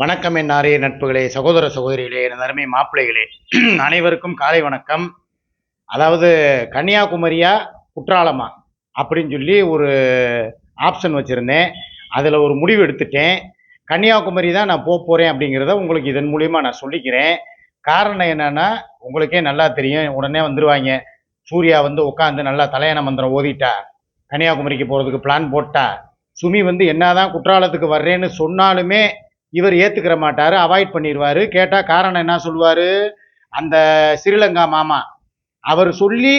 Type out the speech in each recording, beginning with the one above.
வணக்கம் என் ஆரிய நட்புகளே சகோதர சகோதரிகளே என் அருமை மாப்பிள்ளைகளே. அனைவருக்கும் காலை வணக்கம். அதாவது கன்னியாகுமரியா குற்றாலமா அப்படின்னு சொல்லி ஒரு ஆப்ஷன் வச்சுருந்தேன். அதில் ஒரு முடிவு எடுத்துட்டேன். கன்னியாகுமரி தான் நான் போக போகிறேன் அப்படிங்கிறத உங்களுக்கு இதன் மூலியமாக நான் சொல்லிக்கிறேன். காரணம் என்னென்னா உங்களுக்கே நல்லா தெரியும். உடனே வந்துடுவாங்க சூர்யா வந்து உட்காந்து நல்லா தலையண மந்திரம் ஓதிட்டா. கன்னியாகுமரிக்கு போகிறதுக்கு பிளான் போட்டா. சுமி வந்து என்னதான் குற்றாலத்துக்கு வர்றேன்னு சொன்னாலுமே இவர் ஏத்துக்கிற மாட்டாரு அவாய்ட் பண்ணிடுவாரு கேட்டால் காரணம் என்ன சொல்லுவாரு? அந்த ஸ்ரீலங்கா மாமா. அவர் சொல்லி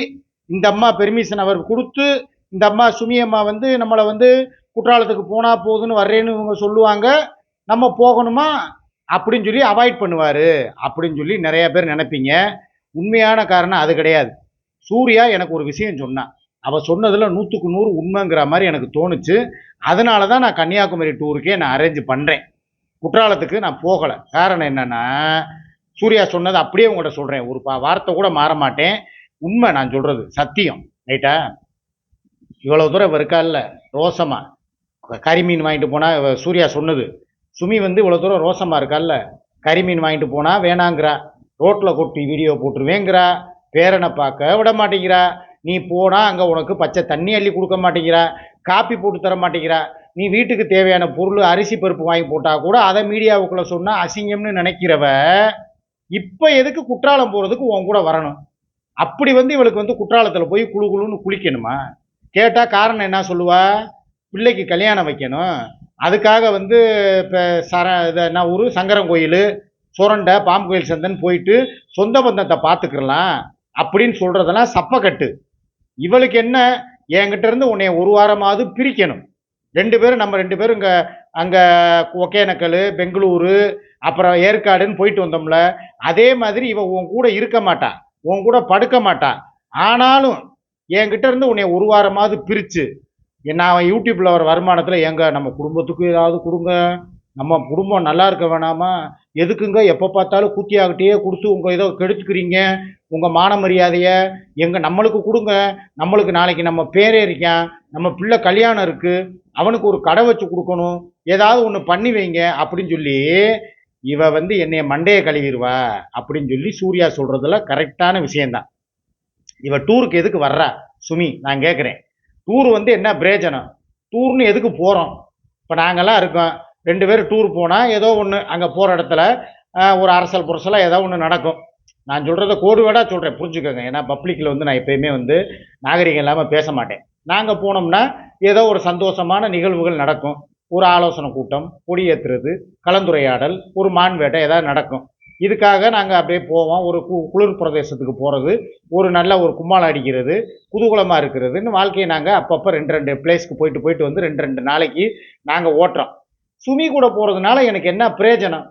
இந்த அம்மா பெர்மிஷன் அவர் கொடுத்து இந்த அம்மா சுமி அம்மா வந்து நம்மளை வந்து குற்றாலத்துக்கு போனா போதுன்னு வர்றேன்னு இவங்க சொல்லுவாங்க. நம்ம போகணுமா? அப்படின்னு சொல்லி அவாய்ட் பண்ணுவார். அப்படின்னு சொல்லி நிறைய பேர் நினைப்பீங்க. உண்மையான காரணம் அது கிடையாது. சூர்யா எனக்கு ஒரு விஷயம் சொன்னான் அவள் சொன்னதில் நூற்றுக்கு நூறு உண்மைங்கிற மாதிரி எனக்கு தோணுச்சு. அதனால தான் நான் கன்னியாகுமரி டூருக்கே நான் அரேஞ்ச் பண்ணுறேன் குற்றாலத்துக்கு நான் போகலை. காரணம் என்னன்னா சூர்யா சொன்னது அப்படியே உங்கள்கிட்ட சொல்கிறேன் ஒரு பா வார்த்தை கூட மாற மாட்டேன். உண்மை நான் சொல்கிறது சத்தியம். ரைட்டா இவ்வளோ தூரம் இவ இருக்கால்ல ரோசமா கறிமீன் வாங்கிட்டு போனால் சூர்யா சொன்னது. சுமி வந்து இவ்வளோ தூரம் ரோசமா இருக்கால்ல கறிமீன் வாங்கிட்டு போனால் வேணாங்கிறா. ரோட்டில் கொட்டி வீடியோ போட்டுருவேங்கிறா. பேரனை பார்க்க விட மாட்டேங்கிறா. நீ போனால் அங்கே உனக்கு பச்சை தண்ணி அள்ளி கொடுக்க மாட்டேங்கிறா. காப்பி போட்டு தர மாட்டேங்கிறா. நீ வீட்டுக்கு தேவையான பொருள் அரிசி பருப்பு வாங்கி போட்டால் கூட அதை மீடியாவுக்குள்ள சொன்னால் அசிங்கம்னு நினைக்கிறவ இப்போ எதுக்கு குற்றாலம் போகிறதுக்கு உன் கூட வரணும்? அப்படி வந்து இவளுக்கு வந்து குற்றாலத்தில் போய் குளு குளுன்னு குளிக்கணுமா? கேட்டால் காரணம் என்ன சொல்லுவா? பிள்ளைக்கு கல்யாணம் வைக்கணும். அதுக்காக வந்து இப்போ சர இது என்ன ஊர்? சங்கரன் கோயில். சுரண்டை பாம்பு கோயில் சந்தன் போயிட்டு சொந்த பந்தத்தை பார்த்துக்கலாம் அப்படின்னு சொல்கிறதெல்லாம் சப்பக்கட்டு. இவளுக்கு என்ன? என்கிட்ட இருந்து உன்னை ஒரு வாரமாவது பிரிக்கணும். ரெண்டு பேரும் நம்ம ரெண்டு பேரும் இங்கே அங்கே ஒகேனக்கல் பெங்களூரு அப்புறம் ஏற்காடுன்னு போயிட்டு வந்தோம்ல. அதே மாதிரி இவன் உன் கூட இருக்க மாட்டான் உன் கூட படுக்க மாட்டான் ஆனாலும் என்கிட்ட இருந்து உன்னை ஒரு வாரமாவது பிரித்து நான் யூடியூப்பில் வர வருமானத்தில் எங்கள் நம்ம குடும்பத்துக்கு ஏதாவது கொடுங்க. நம்ம குடும்பம் நல்லா இருக்க வேணாமா? எதுக்குங்க? எப்போ பார்த்தாலும் கூத்தியாகிட்டே கொடுத்து உங்கள் ஏதோ கெடுத்துக்கிறீங்க? உங்கள் மான மரியாதையை எங்கள் நம்மளுக்கு கொடுங்க. நம்மளுக்கு நாளைக்கு நம்ம பேரே இருக்கான் நம்ம பிள்ளை கல்யாணம் இருக்குது அவனுக்கு ஒரு கடை வச்சு கொடுக்கணும். ஏதாவது ஒன்று பண்ணி வைங்க அப்படின்னு சொல்லி இவ வந்து என்னைய மண்டையை கழுவிடுவா அப்படின்னு சொல்லி சூர்யா சொல்கிறதுல கரெக்டான விஷயந்தான் இவ டூருக்கு எதுக்கு வர்றா? சுமி நான் கேட்குறேன் டூர் வந்து என்ன பிரயோஜனம்? டூர்னு எதுக்கு போகிறோம் இப்போ நாங்கள்லாம் இருக்கோம். ரெண்டு பேரும் டூர் போனால் ஏதோ ஒன்று அங்கே போகிற இடத்துல ஒரு அரசல் புரசலாக ஏதோ ஒன்று நடக்கும். நான் சொல்கிறத கோடுவேடாக சொல்கிறேன் புரிஞ்சுக்கோங்க. ஏன்னா பப்ளிக்கில் வந்து நான் எப்பயுமே வந்து நாகரிகம் இல்லாமல் பேச மாட்டேன். நாங்கள் போனோம்னா ஏதோ ஒரு சந்தோஷமான நிகழ்வுகள் நடக்கும். ஒரு ஆலோசனை கூட்டம் கொடியேற்றுறது கலந்துரையாடல் ஒரு மான் வேட்டை ஏதாவது நடக்கும். இதுக்காக நாங்கள் அப்படியே போவோம். ஒரு கு குளிர் பிரதேசத்துக்கு போகிறது ஒரு நல்ல ஒரு கும்மாளம் அடிக்கிறது குதூகலமாக இருக்கிறதுன்னு வாழ்க்கையை நாங்கள் அப்பப்போ ரெண்டு ரெண்டு பிளேஸ்க்கு போயிட்டு போயிட்டு வந்து ரெண்டு ரெண்டு நாளைக்கு நாங்கள் ஓட்டுறோம். சுமி கூட போகிறதுனால எனக்கு என்ன பிரயோஜனம்?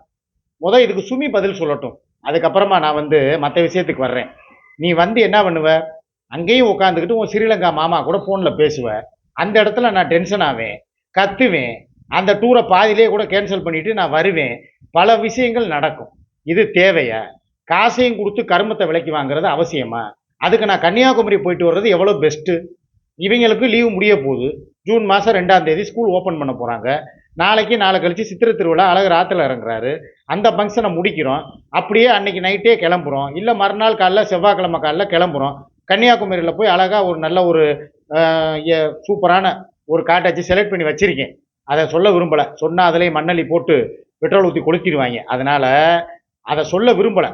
முத இதுக்கு சுமி பதில் சொல்லட்டும். அதுக்கப்புறமா நான் வந்து மற்ற விஷயத்துக்கு வர்றேன். நீ வந்து என்ன பண்ணுவ? அங்கேயும் உட்காந்துக்கிட்டு உன் ஸ்ரீலங்கா மாமா கூட ஃபோனில் பேசுவ. அந்த இடத்துல நான் டென்ஷன் ஆவேன். கத்துவேன். அந்த டூரை பாதியிலே கூட கேன்சல் பண்ணிவிட்டு நான் வருவேன். பல விஷயங்கள் நடக்கும். இது தேவையா? காசையும் கொடுத்து கருமத்தை விலைக்கு வாங்குறது அவசியமா? அதுக்கு நான் கன்னியாகுமரி போயிட்டு வர்றது எவ்வளோ பெஸ்ட்டு இவங்களுக்கு லீவு முடிய போகுது. ஜூன் மாதம் ரெண்டாம் தேதி ஸ்கூல் ஓப்பன் பண்ண போகிறாங்க நாளைக்கு நாளை கழிச்சு சித்திரை திருவிழா அழகர் ஆற்றுல இறங்குறாரு. அந்த ஃபங்க்ஷனை முடிக்கிறோம். அப்படியே அன்னைக்கு நைட்டே கிளம்புறோம். இல்லை மறுநாள் காலைல செவ்வாய்க்கிழமை காலைல கிளம்புறோம். கன்னியாகுமரியில் போய் அழகாக ஒரு நல்ல ஒரு சூப்பரான ஒரு காட்டாச்சு செலக்ட் பண்ணி வச்சுருக்கேன். அதை சொல்ல விரும்பலை. சொன்னால் அதிலே மண்ணள்ளி போட்டு பெட்ரோல் ஊற்றி கொளுத்திடுவாங்க. அதனால் அதை சொல்ல விரும்பலை.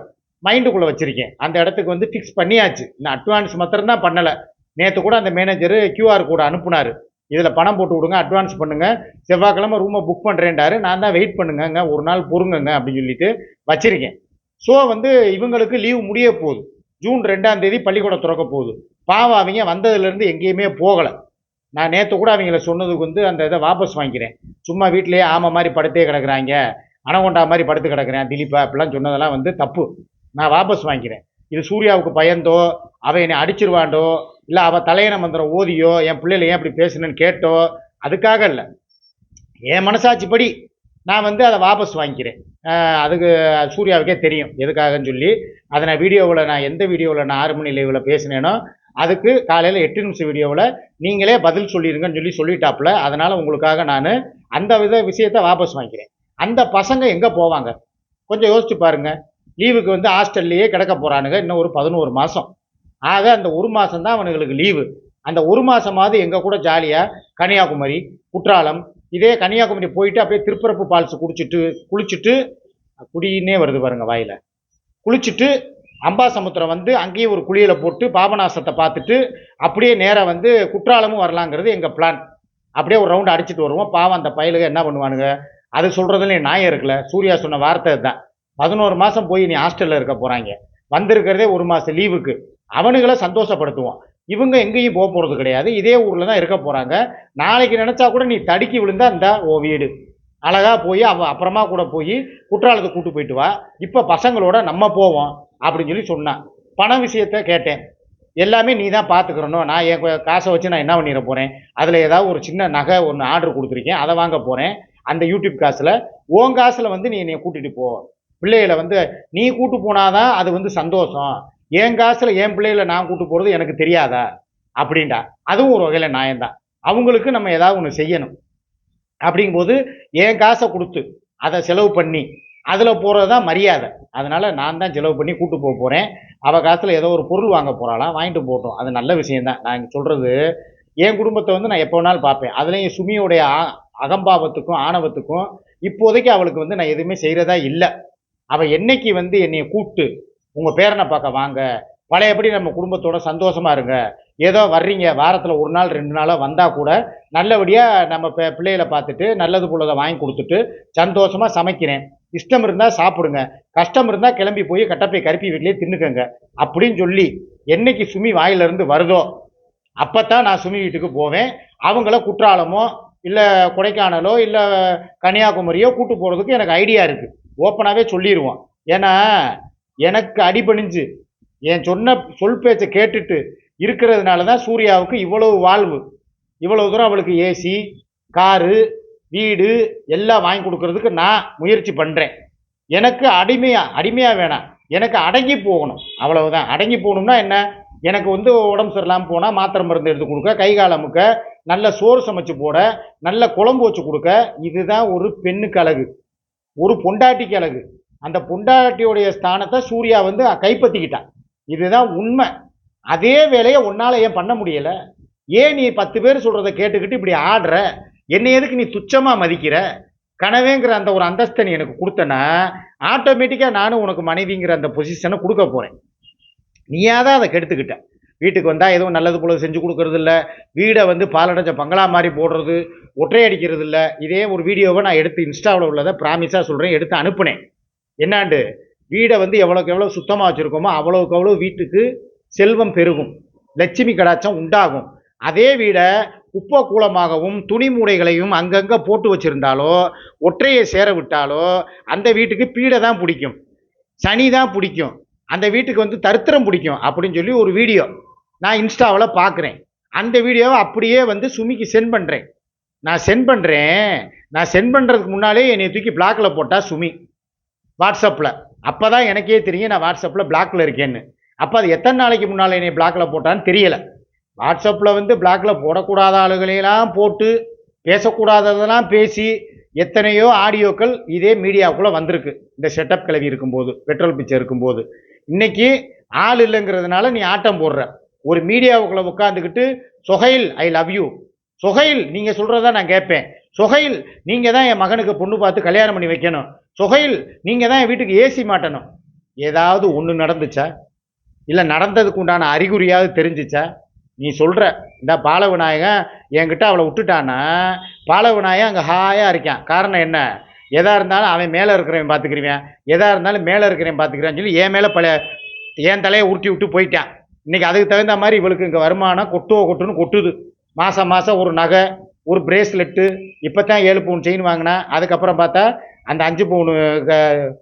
மைண்டுக்குள்ளே வச்சுருக்கேன். அந்த இடத்துக்கு வந்து ஃபிக்ஸ் பண்ணியாச்சு. இன்னும் அட்வான்ஸ் மாத்திரம்தான் பண்ணலை. நேற்று கூட அந்த மேனேஜர் கியூஆர் கோடு அனுப்புனாரு. இதில் பணம் போட்டு விடுங்க அட்வான்ஸ் பண்ணுங்கள் செவ்வாய்க்கிழமை ரூமை புக் பண்ணுறேன்டாரு நான் தான் வெயிட் பண்ணுங்கங்க. ஒரு நாள் பொறுங்கங்க அப்படின்னு சொல்லிட்டு வச்சுருக்கேன். ஸோ வந்து இவங்களுக்கு லீவு முடிய போகுது. ஜூன் ரெண்டாம் தேதி பள்ளிக்கூடம் திறக்க போகுது. பாவம் அவங்க வந்ததுலேருந்து எங்கேயுமே போகலை. நான் நேற்று கூட அவங்கள சொன்னதுக்கு வந்து அந்த இதை வாபஸ் வாங்கிக்கிறேன். சும்மா வீட்டிலேயே ஆமை மாதிரி படுத்தே கிடக்குறாங்க. அனகொண்டா மாதிரி படுத்து கிடக்குறேன் திலீப்பா அப்படிலாம் சொன்னதெல்லாம் வந்து தப்பு. நான் வாபஸ் வாங்கிக்கிறேன். இது சூர்யாவுக்கு பயந்தோ அவன் என்னை அடிச்சிருவாண்டோ இல்லை அவள் தலையண மந்திரம் ஓதியோ என் பிள்ளைல ஏன் இப்படி பேசுனேன்னு கேட்டோ அதுக்காக இல்லை. என் மனசாட்சிப்படி நான் வந்து அதை வாபஸ் வாங்கிக்கிறேன். அதுக்கு சூர்யாவுக்கே தெரியும் எதுக்காகன்னு சொல்லி. அதை நான் வீடியோவில் நான் எந்த வீடியோவில் நான் ஆறு மணி லைவில் பேசினேனோ அதுக்கு காலையில் எட்டு நிமிஷம் வீடியோவில் நீங்களே பதில் சொல்லிடுங்கன்னு சொல்லி சொல்லிட்டாப்புல அதனால் உங்களுக்காக நான் அந்த வித விஷயத்தை வாபஸ் வாங்கிக்கிறேன். அந்த பசங்க எங்கே போவாங்க? கொஞ்சம் யோசிச்சு பாருங்க. லீவுக்கு வந்து ஹாஸ்டல்லையே கிடக்க போகிறானுங்க இன்னும் ஒரு பதினோரு மாதம் ஆக அந்த ஒரு மாதம் தான் அவனுங்களுக்கு லீவு அந்த ஒரு மாதமாவது எங்கள் கூட ஜாலியாக கன்னியாகுமரி குற்றாலம் இதே கன்னியாகுமரி போயிட்டு அப்படியே திருப்பரப்பு பால்ஸ் குடிச்சிட்டு குளிச்சுட்டு குடின்னே வருது பாருங்க வாயில். குளிச்சுட்டு அம்பாசமுத்திரம் வந்து அங்கேயே ஒரு குழியில் போட்டு பாபநாசத்தை பார்த்துட்டு அப்படியே நேராக வந்து குற்றாலமும் வரலாங்கிறது எங்கள் பிளான் அப்படியே ஒரு ரவுண்டு அடிச்சிட்டு வருவோம். பாவம் அந்த பயலுக என்ன பண்ணுவானுங்க? அது சொல்கிறதுல நியாயம் இருக்கல சூர்யா சொன்ன வார்த்தை தான் பதினோரு மாதம் போய் நீ ஹாஸ்டலில் இருக்க போகிறாங்க வந்திருக்கிறதே ஒரு மாதம் லீவுக்கு அவனுங்களை சந்தோஷப்படுத்துவோம் இவங்க எங்கேயும் போக போகிறது கிடையாது. இதே ஊரில் தான் இருக்க போகிறாங்க நாளைக்கு நினச்சா கூட நீ தடுக்கி விழுந்தா இந்த ஓ வீடு. அழகாக போய் அவ அப்புறமா கூட போய் குற்றாலத்தை கூட்டு போயிட்டு வா. இப்போ பசங்களோட நம்ம போவோம் அப்படின்னு சொல்லி சொன்னான். பண விஷயத்த கேட்டேன். எல்லாமே நீ தான் பார்த்துக்கிறணும் நான் என் காசை வச்சு நான் என்ன பண்ணிட போகிறேன் அதில் ஏதாவது ஒரு சின்ன நகை ஒன்று ஆர்டர் கொடுத்துருக்கேன். அதை வாங்க போகிறேன் அந்த யூடியூப் காசில் உன் காசில் வந்து நீ என்னை கூட்டிகிட்டு போ. பிள்ளைகளை வந்து நீ கூட்டு போனாதான் அது வந்து சந்தோஷம். என் காசில் என் பிள்ளைகளை நான் கூட்டு போகிறது எனக்கு தெரியாதா? அப்படின்டா அதுவும் ஒரு வகையில் நியாயம்தான். அவங்களுக்கு நம்ம ஏதாவது ஒன்று செய்யணும். அப்படிங்கும்போது என் காசை கொடுத்து அதை செலவு பண்ணி அதில் போகிறது தான் மரியாதை. அதனால் நான் தான் செலவு பண்ணி கூட்டு போக போகிறேன் அவள் காசில் ஏதோ ஒரு பொருள் வாங்க போகிறாளாம் வாங்கிட்டு போட்டோம் அது நல்ல விஷயந்தான் நான் இங்கே சொல்கிறது என் குடும்பத்தை வந்து நான் எப்போ வேணாலும் பார்ப்பேன். அதுலேயும் சுமியோடைய அகம்பாவத்துக்கும் ஆணவத்துக்கும் இப்போதைக்கு அவளுக்கு வந்து நான் எதுவுமே செய்கிறதா இல்லை. அவள் என்னைக்கு வந்து என்னை கூப்பிட்டு உங்கள் பேரனை பார்க்க வாங்க. பழையபடி நம்ம குடும்பத்தோட சந்தோஷமா இருங்க. ஏதோ வர்றீங்க வாரத்தில் ஒரு நாள் ரெண்டு நாளாக வந்தால் கூட நல்லபடியாக நம்ம பிள்ளைகளை பார்த்துட்டு நல்லது போலதை வாங்கி கொடுத்துட்டு சந்தோஷமாக சமைக்கிறேன். இஷ்டம் இருந்தால் சாப்பிடுங்க. கஷ்டம் இருந்தால் கிளம்பி போய் கட்டப்பை கருப்பி வீட்டிலேயே தின்னுக்கங்க. அப்படின்னு சொல்லி என்னைக்கு சுமி வாயிலிருந்து வருதோ அப்போ தான் நான் சுமி வீட்டுக்கு போவேன். அவங்கள குற்றாலமோ இல்லை கொடைக்கானலோ இல்லை கன்னியாகுமரியோ கூட்டு போகிறதுக்கு எனக்கு ஐடியா இருக்குது ஓப்பனாகவே சொல்லிடுவோம் ஏன்னா எனக்கு அடிபணிஞ்சு என் சொன்ன சொல் பேச்சை கேட்டுட்டு இருக்கிறதுனால தான் சூர்யாவுக்கு இவ்வளவு வாழ்வு. இவ்வளவு தூரம் அவளுக்கு ஏசி காரு வீடு எல்லாம் வாங்கி கொடுக்கறதுக்கு நான் முயற்சி பண்ணுறேன் எனக்கு அடிமையாக அடிமையாக வேணாம். எனக்கு அடங்கி போகணும். அவ்வளவுதான். அடங்கி போகணும்னா என்ன? எனக்கு வந்து உடம்பு சரியில்லாமல் போனால் மாத்திரை மருந்து எடுத்து கொடுக்க கை கால் அமுக்க நல்ல சோறு சமைச்சு போட நல்ல குழம்பு வச்சு கொடுக்க இதுதான் ஒரு பெண்ணுக்கு அழகு. ஒரு பொண்டாட்டிக்கு அழகு. அந்த பொண்டாட்டியோடைய ஸ்தானத்தை சூர்யா வந்து கைப்பற்றிக்கிட்டான். இதுதான் உண்மை. அதே வேலையை உன்னால் ஏன் பண்ண முடியலை? ஏன் நீ பத்து பேர் சொல்கிறத கேட்டுக்கிட்டு இப்படி ஆடுற? என்னை எதுக்கு நீ துச்சமாக மதிக்கிற? கனவேங்கிற அந்த ஒரு அந்தஸ்தை நீ எனக்கு கொடுத்தனா ஆட்டோமேட்டிக்காக நானும் உனக்கு மனைவிங்கிற அந்த பொசிஷனை கொடுக்க போகிறேன் நீயா தான் அதை கெடுத்துக்கிட்ட. வீட்டுக்கு வந்தால் எதுவும் நல்லது போல செஞ்சு கொடுக்கறது இல்லை வீடை வந்து பாலடைஞ்ச பங்களா மாதிரி போடுறது ஒற்றை அடிக்கிறது இல்லை இதே ஒரு வீடியோவை நான் எடுத்து இன்ஸ்டாவில் உள்ளதை ப்ராமிஸாக சொல்கிறேன் எடுத்து அனுப்புனேன். என்னாண்டு? வீடை வந்து எவ்வளோக்கு எவ்வளோ சுத்தமாக வச்சுருக்கோமோ அவ்வளோக்கு அவ்வளோ வீட்டுக்கு செல்வம் பெருகும். லட்சுமி கடாச்சம் உண்டாகும். அதே வீடை குப்பை கூலமாகவும் துணி மூடைகளையும் அங்கங்கே போட்டு வச்சுருந்தாலோ ஒற்றையை சேர விட்டாலோ அந்த வீட்டுக்கு பீடை தான் பிடிக்கும். சனி தான் பிடிக்கும். அந்த வீட்டுக்கு வந்து தருத்திரம் பிடிக்கும் அப்படின்னு சொல்லி ஒரு வீடியோ நான் இன்ஸ்டாவில் பார்க்குறேன் அந்த வீடியோவை அப்படியே வந்து சுமிக்கு சென்ட் பண்ணுறேன் நான் சென்ட் பண்ணுறேன் நான் சென்ட் பண்ணுறதுக்கு முன்னாலே என்னை தூக்கி பிளாக்கில் போட்டால் சுமி. வாட்ஸ்அப்பில். அப்போ தான் எனக்கே தெரியும் நான் வாட்ஸ்அப்பில் பிளாக்ல இருக்கேன்னு. அப்போ அது எத்தனை நாளைக்கு முன்னால் என்னை பிளாக்ல போட்டான்னு தெரியலை. வாட்ஸ்அப்பில் வந்து பிளாக்ல போடக்கூடாத ஆளுகளையெல்லாம் போட்டு பேசக்கூடாததெல்லாம் பேசி எத்தனையோ ஆடியோக்கள் இதே மீடியாவுக்குள்ளே வந்திருக்கு. இந்த செட்டப் கிளவி இருக்கும்போது பெட்ரோல் பிச்சை இருக்கும்போது. இன்றைக்கி ஆள் இல்லைங்கிறதுனால நீ ஆட்டம் போடுற. ஒரு மீடியாவுக்குள்ளே உட்காந்துக்கிட்டு Sohail I love you Sohail நீங்கள் சொல்கிறதா நான் கேட்பேன். சொகையில் நீங்கள் தான் என் மகனுக்கு பொண்ணு பார்த்து கல்யாணம் பண்ணி வைக்கணும். சொகையில் நீங்கள் தான் என் வீட்டுக்கு ஏசி மாட்டணும். ஏதாவது ஒன்று நடந்துச்சா? இல்லை நடந்ததுக்கு உண்டான அறிகுறியாவது தெரிஞ்சிச்சா? நீ சொல்கிற இந்த பால விநாயகன் என்கிட்ட அவளை விட்டுட்டான்னா பால விநாயகன் அங்கே ஹாயாக இருக்கான். காரணம் என்ன? எதாக இருந்தாலும் அவன் மேலே இருக்கிறவன் பார்த்துக்கிறவன் எதாக இருந்தாலும் மேலே இருக்கிறவன் பார்த்துக்கிறான்னு சொல்லி என் மேலே பல என் தலையை உருட்டி விட்டு போயிட்டான். இன்றைக்கி அதுக்கு தகுந்த மாதிரி இவளுக்கு இங்கே வருமானம் கொட்டுவோ கொட்டுன்னு கொட்டுது. மாதம் மாதம் ஒரு நகை ஒரு பிரேஸ்லெட்டு இப்போ தான் ஏழு பவுன் செயின் வாங்கினேன் அதுக்கப்புறம் பார்த்தா அந்த அஞ்சு பவுனு க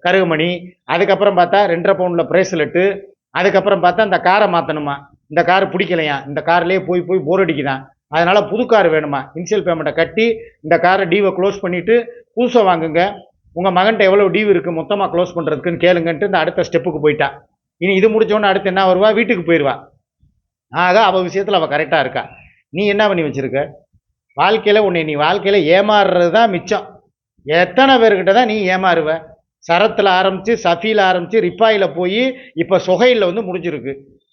கருகுமணி அதுக்கப்புறம் பார்த்தா ரெண்டரை பவுனில் பிரேஸ்லெட்டு அதுக்கப்புறம் பார்த்தா இந்த காரை மாற்றணுமா இந்த கார் பிடிக்கலையா? இந்த கார்லேயே போய் போய் போர் அடிக்குதான் அதனால் புது கார் வேணுமா? இனிஷியல் பேமெண்ட்டை கட்டி இந்த காரை டீவை க்ளோஸ் பண்ணிவிட்டு புதுசாக வாங்குங்க. உங்கள் மகன்கிட்ட எவ்வளோ டீவ் இருக்குது மொத்தமாக க்ளோஸ் பண்ணுறதுக்குன்னு கேளுங்கன்ட்டு இந்த அடுத்த ஸ்டெப்புக்கு போயிட்டா. இனி இது முடித்தோடனே அடுத்து என்ன வருவா? வீட்டுக்கு போயிடுவா ஆக அவள் விஷயத்தில் அவள் கரெக்டாக இருக்கா. நீ என்ன பண்ணி வச்சுருக்க? வாழ்க்கையில் உன்னை நீ வாழ்க்கையில் ஏமாறுறது தான் மிச்சம். எத்தனை பேர்கிட்ட தான் நீ ஏமாறுவ? சரத்தில் ஆரம்பித்து சஃபியில் ஆரம்பித்து ரிப்பாயில் போய் இப்போ சொகையில் வந்து முடிஞ்சிருக்கு.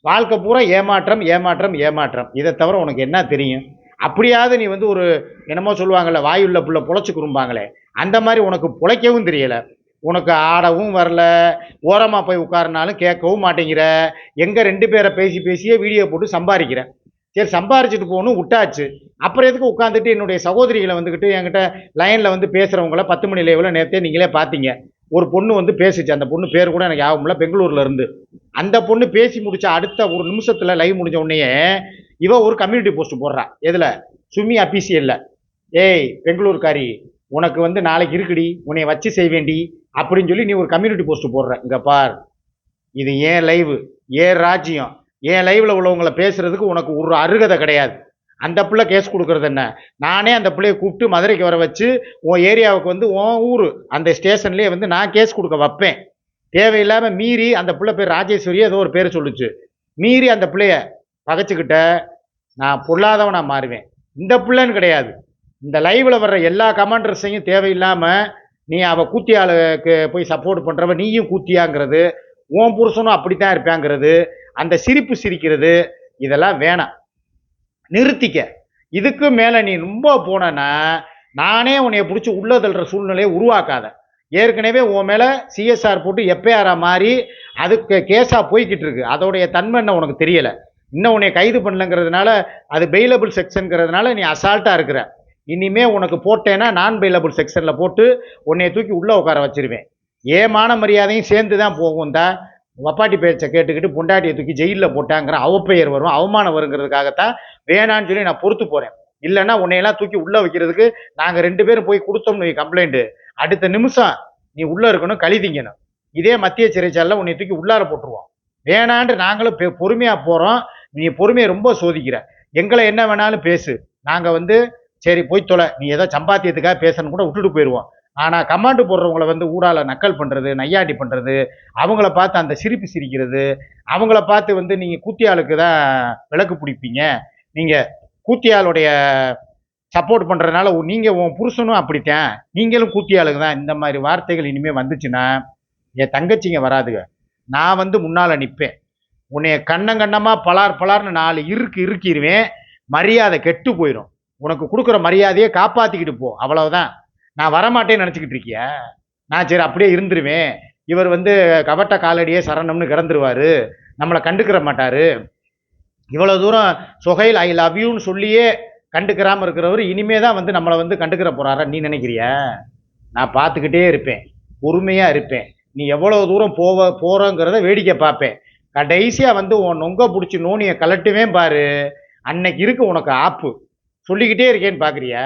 வாழ்க்கை பூரா ஏமாற்றம் ஏமாற்றம் ஏமாற்றம். இதை தவிர உனக்கு என்ன தெரியும்? அப்படியாவது நீ வந்து ஒரு என்னமோ சொல்லுவாங்கள்ல வாயுள்ள புள்ள பொழைச்சிக்குரும்பாங்களே அந்த மாதிரி உனக்கு பொழைக்கவும் தெரியலை. உனக்கு ஆடவும் வரல. ஓரமாக போய் உட்காருனாலும் கேட்கவும் மாட்டேங்கிற. எங்கே ரெண்டு பேரை பேசி பேசியே வீடியோ போட்டு சம்பாதிக்கிற. சரி சம்பாரிச்சிட்டு போகணும் விட்டாச்சு. அப்புறம் எதுக்கு உட்காந்துட்டு என்னுடைய சகோதரிகளை வந்துக்கிட்டு என்கிட்ட லைனில் வந்து பேசுகிறவங்கள பத்து மணி லைவில் நேற்றே நீங்களே பார்த்தீங்க. ஒரு பொண்ணு வந்து பேசிச்சு. அந்த பொண்ணு பேர் கூட எனக்கு ஆகும்ல பெங்களூரில் இருந்து. அந்த பொண்ணு பேசி முடிச்ச அடுத்த ஒரு நிமிஷத்தில் லைவ் முடிஞ்ச உடனேயே இவ ஒரு கம்யூனிட்டி போஸ்ட் போடுறா. எதில்? சுமி அபிசியல்ல ஏய் பெங்களூர்காரி உனக்கு வந்து நாளைக்கு இருக்குடி. உன்னை வச்சு செய்வேண்டி. அப்படின்னு சொல்லி நீ ஒரு கம்யூனிட்டி போஸ்ட் போடுற. இங்கே பார். இது ஏன் லைவு ஏன் ராஜ்யம்? என் லைவில் உள்ளவங்களை பேசுகிறதுக்கு உனக்கு ஒரு அருகதை கிடையாது. அந்த பிள்ளை கேஸ் கொடுக்குறது என்ன? நானே அந்த பிள்ளைய கூப்பிட்டு மதுரைக்கு வர வச்சு உன் ஏரியாவுக்கு வந்து உன் ஊர் அந்த ஸ்டேஷன்லேயே வந்து நான் கேஸ் கொடுக்க வைப்பேன். தேவையில்லாமல் மீறி அந்த பிள்ளை பேர் ராஜேஸ்வரி ஏதோ ஒரு பேர் சொல்லுச்சு. மீறி அந்த பிள்ளைய பகைச்சிக்கிட்ட நான் பொல்லாதவனாக மாறுவேன். இந்த பிள்ளைன்னு கிடையாது. இந்த லைவில் வர்ற எல்லா கமாண்டர்ஸையும் தேவையில்லாமல் நீ அவள் கூத்தியாளுக்கு போய் சப்போர்ட் பண்ணுறவ நீயும் கூத்தியாங்கிறது உன் புருஷனும் அப்படித்தான் இருப்பாங்கிறது அந்த சிரிப்பு சிரிக்கிறது இதெல்லாம் வேணாம். நிறுத்திக்க. இதுக்கு மேலே நீ ரொம்ப போனேன்னா நானே உன்னைய பிடிச்சி உள்ள தள்ளுற சூழ்நிலையை உருவாக்காத. ஏற்கனவே உன் மேலே சிஎஸ்ஆர் போட்டு எப்பயாரா மாறி அதுக்கு கேஸாக போய்கிட்டு இருக்கு. அதோடைய தன்மை என்ன உனக்கு தெரியலை. இன்னும் உன்னை கைது பண்ணலங்கிறதுனால அது பெயிலபிள் செக்ஷனுங்கிறதுனால நீ அசால்ட்டாக இருக்கிற. இனிமே உனக்கு போட்டேன்னா நான் பெயிலபிள் செக்ஷனில் போட்டு உன்னைய தூக்கி உள்ளே உட்கார வச்சிருவேன். ஏமான மரியாதையும் சேர்ந்து தான் போகும் தான் வப்பாட்டி பேச்சை கேட்டுக்கிட்டு பொண்டாட்டியை தூக்கி ஜெயிலில் போட்டாங்கிற அவப்பெயர் வரும் அவமானம் வருங்கிறதுக்காகத்தான் வேணான்னு சொல்லி நான் பொறுத்து போகிறேன் இல்லைன்னா உன்னையெல்லாம் தூக்கி உள்ளே வைக்கிறதுக்கு நாங்கள் ரெண்டு பேரும் போய் கொடுத்தோம்னு நீ கம்ப்ளைண்ட்டு அடுத்த நிமிஷம் நீ உள்ளே இருக்கணும் கழிதிங்கணும் இதே மத்திய சிறைச்சாலில் உன்னை தூக்கி உள்ளார போட்டுருவோம். வேணான்ட்டு நாங்களும் பெ- பொறுமையாக போகிறோம் நீ பொறுமையை ரொம்ப சோதிக்கிற. எங்களை என்ன வேணாலும் பேசு. நாங்கள் வந்து சரி போய் தொலை. நீ ஏதோ சம்பாத்தியத்துக்காக பேசணும் கூட விட்டுட்டு போயிடுவோம் ஆனால் கமாண்டு போடுறவங்கள வந்து ஊடால நக்கல் பண்ணுறது நையாண்டி பண்ணுறது அவங்கள பார்த்து அந்த சிரிப்பு சிரிக்கிறது அவங்கள பார்த்து வந்து நீங்கள் கூத்தியாளுக்கு தான் விளக்கு பிடிப்பீங்க. நீங்கள் கூத்தியாளுடைய சப்போர்ட் பண்ணுறதுனால நீங்கள் உன் புருஷனும் அப்படித்தான். நீங்களும் கூத்தியாளுக்கு தான். இந்த மாதிரி வார்த்தைகள் இனிமேல் வந்துச்சுன்னா என் தங்கச்சிங்க வராதுங்க. நான் வந்து முன்னால் நிற்பேன் உன்னைய கண்ணங்கண்ணமாக பலார் பலார்னு நாலு இருக்கு இருக்கிடுவேன் மரியாதை கெட்டு போயிடும் உனக்கு கொடுக்குற மரியாதையை காப்பாற்றிக்கிட்டு போ. அவ்வளவுதான். நான் வரமாட்டேன்னு நினச்சிக்கிட்டு இருக்கியா? நான் சரி அப்படியே இருந்துருவேன். இவர் வந்து கபட்ட காலடியே சரணம்னு கிடந்துருவார். நம்மளை கண்டுக்கிற மாட்டார். இவ்வளோ தூரம் சுகைல் ஐ லவ் யூன்னு சொல்லியே கண்டுக்கிறாமல் இருக்கிறவர் இனிமே தான் வந்து நம்மளை வந்து கண்டுக்கிற போறாரா நீ நினைக்கிறியா? நான் பார்த்துக்கிட்டே இருப்பேன். பொறுமையாக இருப்பேன். நீ எவ்வளோ தூரம் போவ போகிறோங்கிறத வேடிக்கை பார்ப்பேன். கடைசியாக வந்து உன் நொங்க பிடிச்சி நோனியை கலட்டுவேன் பாரு. அன்னைக்கு இருக்கு உனக்கு ஆப்பு. சொல்லிக்கிட்டே இருக்கேன்னு பார்க்குறியா?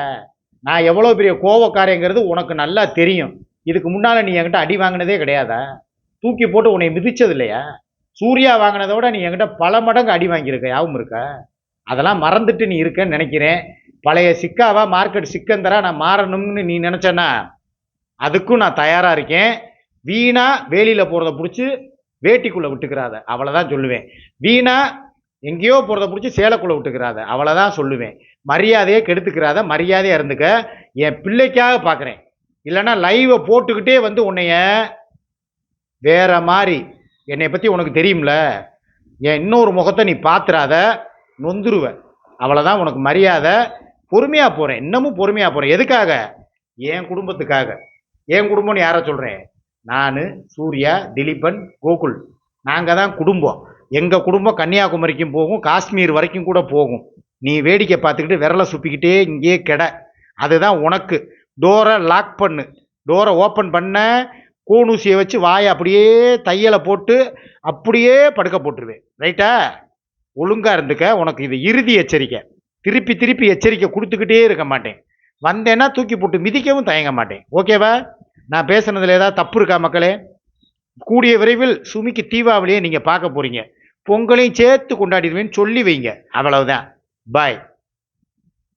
நான் எவ்வளோ பெரிய கோவக்காரங்கிறது உனக்கு நல்லா தெரியும். இதுக்கு முன்னால் நீ என்கிட்ட அடி வாங்கினதே கிடையாதா. தூக்கி போட்டு உன்னை மிதிச்சது இல்லையா? சூர்யா வாங்கினதை விட நீ என்கிட்ட பல மடங்கு அடி வாங்கியிருக்க. யாவும் இருக்க? அதெல்லாம் மறந்துட்டு நீ இருக்கேன்னு நினைக்கிறேன். பழைய சிக்காவா மார்க்கெட் சிக்கந்தரா நான் மாறணும்னு நீ நினச்சேன்னா அதுக்கும் நான் தயாராக இருக்கேன். வீணா வேலியில் போகிறத பிடிச்சி வேட்டிக்குள்ளே விட்டுக்கிறாத. அவ்வளோதான் சொல்லுவேன். வீணா எங்கேயோ போகிறத பிடிச்சி சேலைக்குள்ளே விட்டுக்கிறாத. அவ்வளோதான் சொல்லுவேன். மரியாதையை கெடுத்துக்கிறாத மரியாதையாக இருந்துக்க. என் பிள்ளைக்காக பார்க்குறேன் இல்லைன்னா லைவை போட்டுக்கிட்டே வந்து உன்னைய வேற மாதிரி. என்னை பற்றி உனக்கு தெரியும்ல? என் இன்னொரு முகத்தை நீ பார்த்துறாத நொந்துருவ. அவ்வளோதான் உனக்கு மரியாதை. பொறுமையாக போகிறேன் இன்னமும் பொறுமையாக போகிறேன் எதுக்காக? என் குடும்பத்துக்காக. என் குடும்பம்னு யாரை சொல்கிறேன் நான் சூர்யா திலீபன் கோகுல். நாங்கள் தான் குடும்பம். எங்கள் குடும்பம் கன்னியாகுமரிக்கும் போகும் காஷ்மீர் வரைக்கும் கூட போகும். நீ வேடிக்கை பார்த்துக்கிட்டு விரலை சுப்பிக்கிட்டே இங்கேயே கெட. அதுதான் உனக்கு. டோரை லாக் பண்ணு. டோரை ஓப்பன் பண்ண கூணூசியை வச்சு வாயை அப்படியே தையலை போட்டு அப்படியே படுக்க போட்டுருவேன். ரைட்டா? ஒழுங்காக இருந்துக்க. உனக்கு இது இறுதி எச்சரிக்கை. திருப்பி திருப்பி எச்சரிக்கை கொடுத்துக்கிட்டே இருக்க மாட்டேன். வந்தேன்னா தூக்கி போட்டு மிதிக்கவும் தயங்க மாட்டேன். ஓகேவா? நான் பேசுனதில் ஏதாவது தப்பு இருக்கா மக்களே? கூடிய விரைவில் சுமிக்கு தீபாவளியை நீங்கள் பார்க்க போகிறீங்க பொங்கலையும் சேர்த்து கொண்டாடிடுவேன்னு சொல்லி வைங்க. அவ்வளவுதான். பாய்